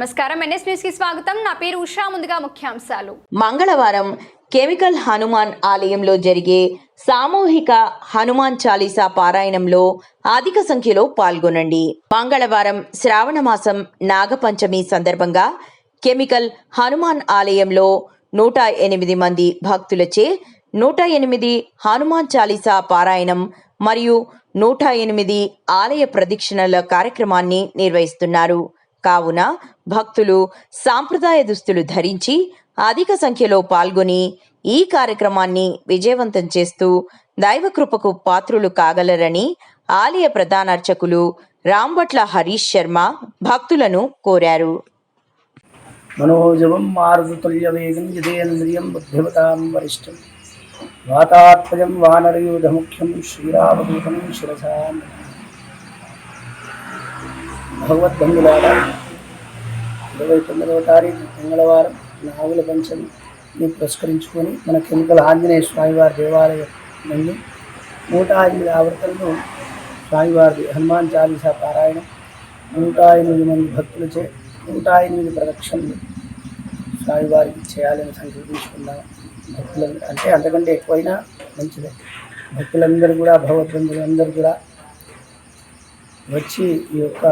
నమస్కారం. ఎన్ఎస్ న్యూస్కి స్వాగతం. నా పేరు ఉషా. ముందుగా ముఖ్యాంశాలు. మంగళవారం కెమికల్ హనుమాన్ ఆలయంలో జరిగే సామూహిక హనుమాన్ చాలీసా పారాయణంలో అధిక సంఖ్యలో పాల్గొనండి. మంగళవారం శ్రావణ మాసం నాగపంచమి సందర్భంగా కెమికల్ హనుమాన్ ఆలయంలో నూట ఎనిమిది మంది భక్తులచే నూట ఎనిమిది హనుమాన్ చాలీసా పారాయణం మరియు నూట ఎనిమిది ఆలయ ప్రదక్షిణల కార్యక్రమాన్ని నిర్వహిస్తున్నారు. కావున భక్తులు సాంప్రదాయ దుస్తులు ధరించి అధిక సంఖ్యలో పాల్గొని ఈ కార్యక్రమాన్ని విజయవంతం చేస్తూ దైవకృపకు పాత్రులు కాగలరని ఆలయ ప్రధానార్చకులు రాంభట్ల హరీష్ శర్మ భక్తులను కోరారు. మనోజవం మారుతుల్యవేగం యదేంద్రియం బుద్ధిమతాం వరిష్టం. వాతాత్మజం వానరయూధముఖ్యం శ్రీరామదూతం శిరసా. భగవద్బంధులారా ఇరవై తొమ్మిదవ తారీఖు మంగళవారం నాగుల పంచమిని పురస్కరించుకొని మన కెమికల్ ఆంజనేయ స్వామివారి దేవాలయం నుండి నూట ఎనిమిది ఆవర్తనలు స్వామివారి హనుమాన్ చాలీసా పారాయణం నూట ఎనిమిది మంది భక్తులచే నూట ఎనిమిది ప్రదక్షిణలు స్వామివారికి చేయాలని సంకల్పించుకున్నాం. భక్తులందరూ అంటే అంతకంటే ఎక్కువైనా మంచిదే. భక్తులందరూ కూడా భగవద్బంధులందరూ కూడా వచ్చి ఈ యొక్క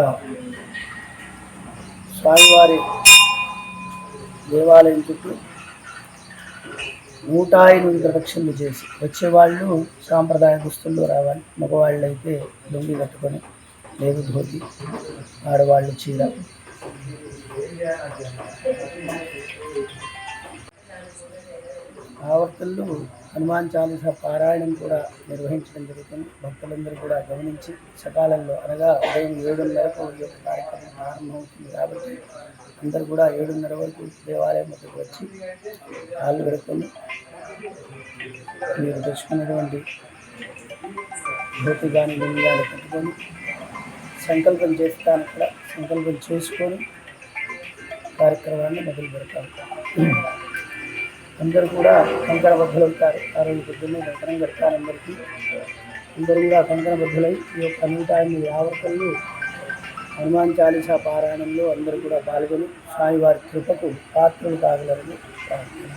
స్వామివారి దేవాలయం చుట్టూ నూట ఎనిమిది ప్రదక్షిణలు చేసి వచ్చేవాళ్ళు సాంప్రదాయ దుస్తుల్లో రావాలి. మగవాళ్ళు అయితే లొంగి కట్టుకొని లేదు ధోతి ఆడవాళ్ళు చీర. ఆవర్తల్లో హనుమాన్ చాలీస పారాయణం కూడా నిర్వహించడం జరుగుతుంది. భక్తులందరూ కూడా గమనించి సకాలంలో అనగా ఉదయం ఏడున్నరకు ఈ యొక్క కార్యక్రమం ప్రారంభమవుతుంది కాబట్టి అందరూ కూడా ఏడున్నర వరకు దేవాలయం వద్దకు వచ్చి కాళ్ళు పెడుకొని మీరు తెచ్చుకున్నటువంటి ధోతి కానీ లింగి పెట్టుకొని సంకల్పం చేస్తాను కూడా. సంకల్పం చేసుకొని కార్యక్రమాన్ని మొదలు పెడతాను అందరూ కూడా కంకణ బద్దలు అవుతారు ఆ రోజు పొద్దున్నే దర్శనం పెడతారు అందరికీ. అందరూ కూడా కంకణ బద్దలై ఈ యొక్క నూట ఎనిమిది ఆవర్తనలు హనుమాన్ చాలీసా పారాయణంలో అందరూ కూడా పాల్గొని స్వామివారి కృపకు పాత్రలు కాగలరని ప్రార్థన